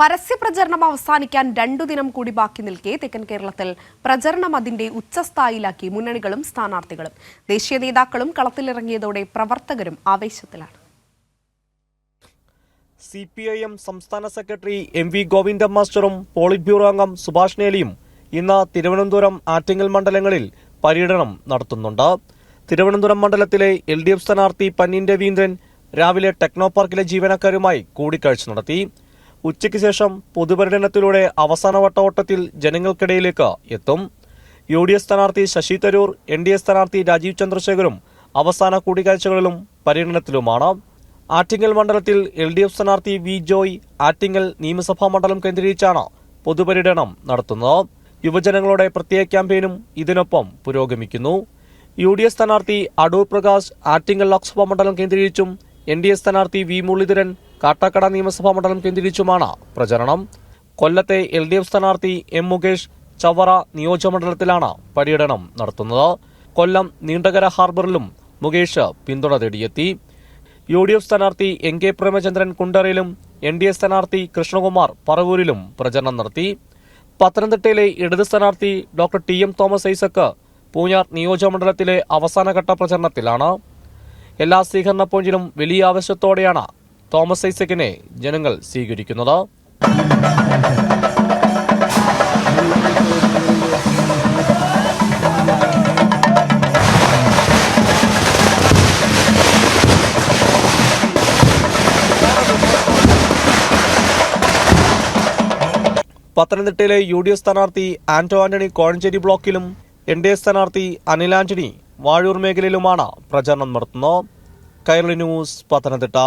പരസ്യപ്രചരണം അവസാനിക്കാൻ രണ്ടു ദിനം കൂടി ബാക്കി നിൽക്കെ തെക്കൻ കേരളത്തിൽ പ്രചരണം അതിന്റെ ഉച്ചസ്ഥായിലാക്കി മുന്നണികളും സ്ഥാനാർത്ഥികളും. ദേശീയ നേതാക്കളും കളത്തിലിറങ്ങിയതോടെ പ്രവർത്തകരും ആവേശത്തിലാണ്. സി പി ഐ എം സംസ്ഥാന സെക്രട്ടറി എം വി ഗോവിന്ദൻ മാസ്റ്ററും പോളിറ്റ് ബ്യൂറോ അംഗം സുഭാഷ് നേലിയും ഇന്ന് തിരുവനന്തപുരം ആറ്റിങ്ങൽ മണ്ഡലങ്ങളിൽ പര്യടനം നടത്തുന്നുണ്ട്. തിരുവനന്തപുരം മണ്ഡലത്തിലെ എൽ ഡി എഫ് സ്ഥാനാർത്ഥി പന്നീൻ രവീന്ദ്രൻ രാവിലെ ടെക്നോ പാർക്കിലെ ജീവനക്കാരുമായി കൂടിക്കാഴ്ച നടത്തി. ഉച്ചയ്ക്ക് ശേഷം പൊതുപര്യടനത്തിലൂടെ അവസാനവട്ട ഓട്ടത്തിൽ ജനങ്ങൾക്കിടയിലേക്ക് എത്തും. യു ഡി എഫ് സ്ഥാനാർത്ഥി Shashi Tharoor N D A സ്ഥാനാർത്ഥി രാജീവ് ചന്ദ്രശേഖരും അവസാന കൂടിക്കാഴ്ചകളിലും പര്യടനത്തിലുമാണ്. ആറ്റിങ്ങൽ മണ്ഡലത്തിൽ എൽ ഡി എഫ് സ്ഥാനാർത്ഥി വി ജോയ് ആറ്റിങ്ങൽ നിയമസഭാ മണ്ഡലം കേന്ദ്രീകരിച്ചാണ് പൊതുപര്യടനം നടത്തുന്നത്. യുവജനങ്ങളുടെ പ്രത്യേക ക്യാമ്പയിനും ഇതിനൊപ്പം പുരോഗമിക്കുന്നു. യു ഡി എഫ് സ്ഥാനാർത്ഥി അടൂർ പ്രകാശ് ആറ്റിങ്ങൽ ലോക്സഭാ മണ്ഡലം കേന്ദ്രീകരിച്ചും എൻ ഡി എ സ്ഥാനാർത്ഥി വി മുരളീധരൻ കാട്ടാക്കട നിയമസഭാ മണ്ഡലം കേന്ദ്രീകരിച്ചുമാണ് പ്രചരണം. കൊല്ലത്തെ എൽ ഡി എഫ് സ്ഥാനാർത്ഥി എം മുകേഷ് ചവറ നിയോജകമണ്ഡലത്തിലാണ് പര്യടനം നടത്തുന്നത്. കൊല്ലം നീണ്ടകര ഹാർബറിലും മുകേഷ് പിന്തുണ തേടിയെത്തി. യു ഡി എഫ് സ്ഥാനാർത്ഥി എൻ കെ പ്രേമചന്ദ്രൻ കുണ്ടറയിലും എൻ ഡി എ സ്ഥാനാർത്ഥി കൃഷ്ണകുമാർ പറവൂരിലും പ്രചരണം നടത്തി. പത്തനംതിട്ടയിലെ ഇടത് സ്ഥാനാർത്ഥി doctor T. M. Thomas Isaac Poonjar നിയോജകമണ്ഡലത്തിലെ അവസാനഘട്ട പ്രചരണത്തിലാണ്. എല്ലാ സ്വീകരണ പോയിന്റിലും വലിയ ആവശ്യത്തോടെയാണ് തോമസ് ഐസക്കിനെ ജനങ്ങൾ സ്വീകരിക്കുന്നത്. പത്തനംതിട്ടയിലെ യു ഡി എഫ് സ്ഥാനാർത്ഥി ആന്റോ ആന്റണി കോഴഞ്ചേരി ബ്ലോക്കിലും എൻ ഡി എ സ്ഥാനാർത്ഥി അനിൽ ആന്റണി വാഴൂർ മേഖലയിലുമാണ് പ്രചാരണം നടത്തുന്നത്. കൈരളി ന്യൂസ് പത്തനംതിട്ട.